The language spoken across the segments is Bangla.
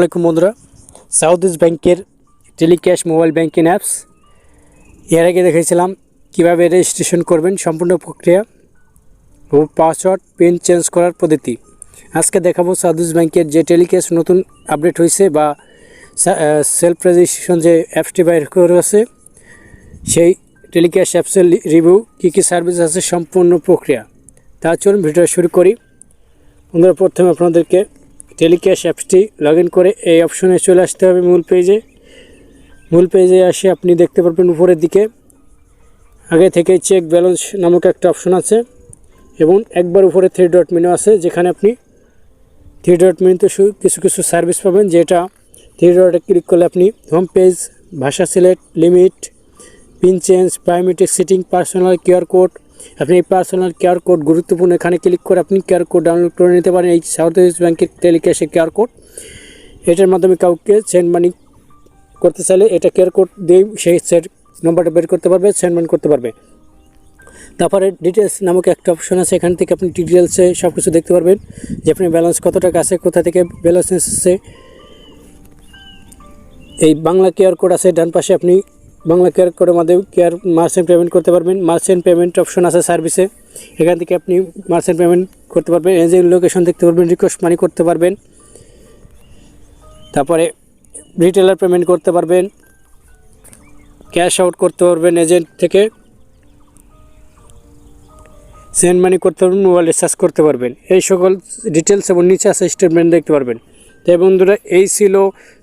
আসসালামাইকুম বন্ধুরা। সাউথ ইস্ট ব্যাংকের টেলিক্যাশ মোবাইল ব্যাংকিং অ্যাপস। এর আগে দেখেছিলাম কীভাবে রেজিস্ট্রেশন করবেন সম্পূর্ণ প্রক্রিয়া ও পাসওয়ার্ড, পিন চেঞ্জ করার পদ্ধতি। আজকে দেখাবো সাউথ ইস্ট ব্যাংকের যে টেলিক্যাশ নতুন আপডেট হয়েছে বা সেলফ রেজিস্ট্রেশন যে অ্যাপসটি বাইর করেছে সেই টেলিক্যাশ অ্যাপসের রিভিউ কী কী সার্ভিস আছে সম্পূর্ণ প্রক্রিয়া। তা চলুন ভিডিওটা শুরু করি। বন্ধুরা, প্রথমে আপনাদেরকে টেলিক্যাশ অ্যাপসটি লগ করে এই অপশনে চলে আসতে হবে মূল পেজে মূল পেজে আসে আপনি দেখতে পারবেন উপরের দিকে। আগে থেকে চেক ব্যালেন্স নামক একটা অপশন আছে এবং একবার উপরে থ্রি ডট মেনু আছে যেখানে আপনি থ্রি ডট মেনুতে কিছু কিছু সার্ভিস পাবেন যেটা থ্রি ডটে ক্লিক করলে আপনি হোম পেজ ভাষা select limit pin change biometric setting personal QR code আপনি এই পার্সোনাল কিউআর কোড গুরুত্বপূর্ণ। এখানে ক্লিক করে আপনি কিউআর কোড ডাউনলোড করে নিতে পারেন এই সাউথ ইস্ট ব্যাংকের টেলিক্যাশের কিউআর কোড এটার মাধ্যমে কাউকে সেন্ড মানি করতে চাইলে এটা কিউআর কোড দিয়ে সেই সেট নম্বরটা বের করতে পারবে সেন্ড মানি করতে পারবে। তারপরে ডিটেলস নামক একটা অপশন আছে, এখান থেকে আপনি ডিটেলসে সব কিছু দেখতে পারবেন যে আপনি ব্যালেন্স কত টাকা আছে, কোথা থেকে ব্যালেন্স এসেছে। এই বাংলা কেয়ার কোড আছে, ডান পাশে আপনি বাংলা কেয়ার কোডের মাধ্যমে কেয়ার মার্চেন্ট পেমেন্ট করতে পারবেন। মার্চেন্ট পেমেন্ট অপশন আছে সার্ভিসে এখান থেকে আপনি মার্চেন্ট পেমেন্ট করতে পারবেন। এজেন্ট লোকেশন দেখতে পারবেন রিকোয়েস্ট মানি করতে পারবেন। তারপরে রিটেলার পেমেন্ট করতে পারবেন। ক্যাশ আউট করতে পারবেন এজেন্ট থেকে। সেন্ড মানি করতে পারবেন মোবাইল রিচার্জ করতে পারবেন। এই সকল ডিটেলস এবং নিচে আছে স্টেটমেন্ট দেখতে পারবেন। তাই বন্ধুরা, এই ছিল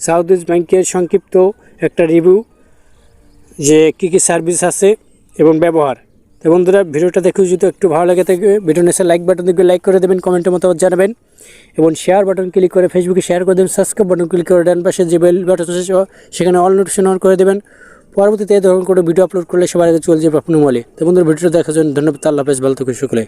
সাউথ ইস্ট ব্যাংকের সংক্ষিপ্ত একটা রিভিউ যে কি কি সার্ভিস আছে এবং ব্যবহার। তো বন্ধুরা, ভিডিওটা দেখে যদি একটু ভালো লাগে থাকে ভিডিও নিচে লাইক বাটন দেখবে লাইক করে দেবেন কমেন্টের মতো জানাবেন। এবং শেয়ার বাটন ক্লিক করে ফেসবুকে শেয়ার করে দেবেন সাবস্ক্রাইব বাটন ক্লিক করে ডান পাশে যে বেল বাটন আছে সেখানে অল নোটিফিকেশন অন করে দেবেন। পরবর্তীতে এই ধরনের কোনো ভিডিও আপলোড করলে সবার আগে চলে যাবে আপনার মলে। তো বন্ধুরা, ভিডিওটা দেখার জন্য ধন্যবাদ, আল্লাহ হাফেজ, ভালো থাকুন সকলে।